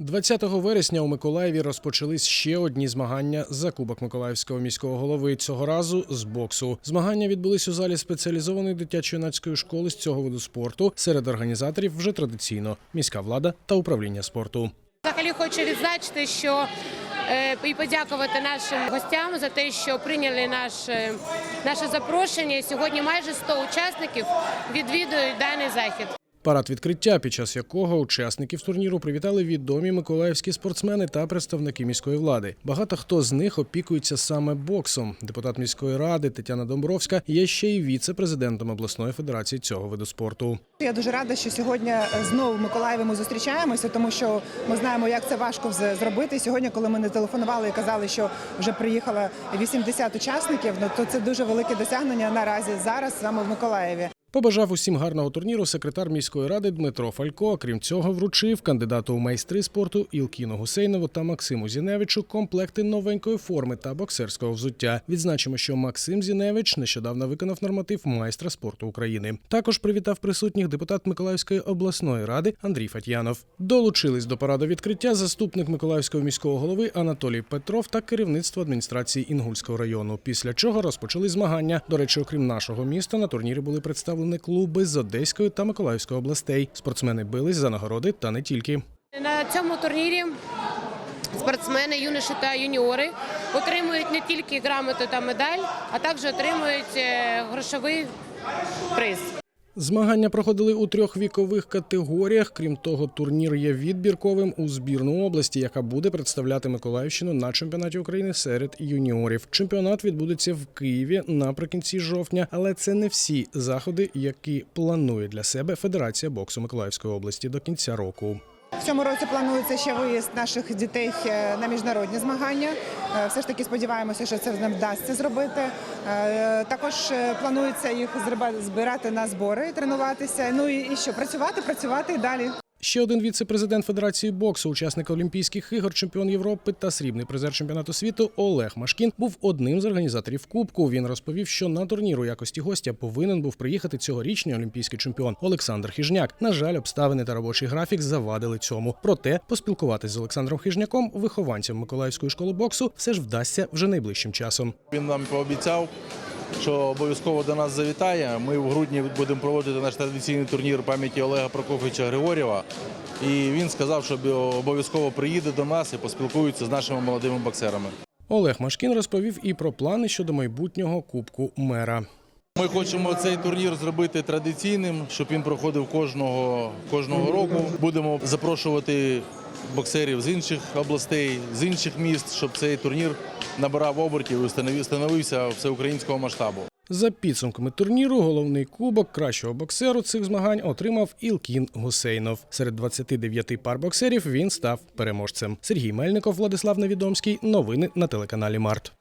20 вересня у Миколаєві розпочались ще одні змагання за Кубок Миколаївського міського голови. Цього разу з боксу. Змагання відбулись у залі спеціалізованої дитячо-юнацької школи з цього виду спорту. Серед організаторів вже традиційно міська влада та управління спорту. Взагалі хочу відзначити, що е, і подякувати нашим гостям за те, що прийняли наше, наше запрошення. Сьогодні майже 100 учасників відвідують даний захід. Парад відкриття, під час якого учасників турніру привітали відомі миколаївські спортсмени та представники міської влади. Багато хто з них опікується саме боксом. Депутат міської ради Тетяна Домбровська є ще й віце-президентом обласної федерації цього виду спорту. Я дуже рада, що сьогодні е, знову в Миколаєві ми зустрічаємося, тому що ми знаємо, як це важко зробити. Сьогодні, коли ми не телефонували і казали, що вже приїхало 80 учасників, ну то це дуже велике досягнення наразі зараз саме в Миколаєві. Побажав усім гарного турніру секретар міської ради Дмитро Фалько. Крім цього, вручив кандидату у майстри спорту Ілкіну Гусейнову та Максиму Зіневичу комплекти новенької форми та боксерського взуття. Відзначимо, що Максим Зіневич нещодавно виконав норматив майстра спорту України. Також привітав присутніх депутат Миколаївської обласної ради Андрій Фатьянов. Долучились до параду відкриття заступник Миколаївського міського голови Анатолій Петров та керівництво адміністрації Інгульського району. Після чого розпочали змагання. До речі, окрім нашого міста, на турнірі були представлені клуби з Одеської та Миколаївської областей. Спортсмени бились за нагороди та не тільки. На цьому турнірі спортсмени, юноші та юніори отримують не тільки грамоту та медаль, а також отримують е, грошовий приз. Змагання проходили у трьох вікових категоріях. Крім того, турнір є відбірковим у збірну області, яка буде представляти Миколаївщину на чемпіонаті України серед юніорів. Чемпіонат відбудеться в Києві наприкінці жовтня, але це не всі заходи, які планує для себе Федерація боксу Миколаївської області до кінця року. В цьому році планується ще виїзд наших дітей е, на міжнародні змагання. Е, Все ж таки сподіваємося, що це нам вдасться зробити. Е, Також планується їх збирати на збори, тренуватися. Ну і що працювати, працювати і далі. Ще один віце-президент Федерації боксу, учасник Олімпійських ігор, чемпіон Європи та срібний призер чемпіонату світу Олег Машкін був одним з організаторів Кубку. Він розповів, що на турнір у якості гостя повинен був приїхати цьогорічний олімпійський чемпіон Олександр Хіжняк. На жаль, обставини та робочий графік завадили цьому. Проте поспілкуватись з Олександром Хіжняком, вихованцем Миколаївської школи боксу, все ж вдасться вже найближчим часом. Він нам пообіцяв, що обов'язково до нас завітає. Ми в грудні будемо проводити наш традиційний турнір пам'яті Олега Прокофовича Григорєва. І він сказав, що обов'язково приїде до нас і поспілкується з нашими молодими боксерами. Олег Машкін розповів і про плани щодо майбутнього кубку мера. Ми хочемо цей турнір зробити традиційним, щоб він проходив кожного, кожного року. Будемо запрошувати боксерів з інших областей, з інших міст, щоб цей турнір набирав обертів і становив- становився всеукраїнського масштабу. За підсумками турніру, головний кубок кращого боксеру цих змагань отримав Ілкін Гусейнов. Серед 29 пар боксерів він став переможцем. Сергій Мельников, Владислав Невідомський. Новини на телеканалі Март.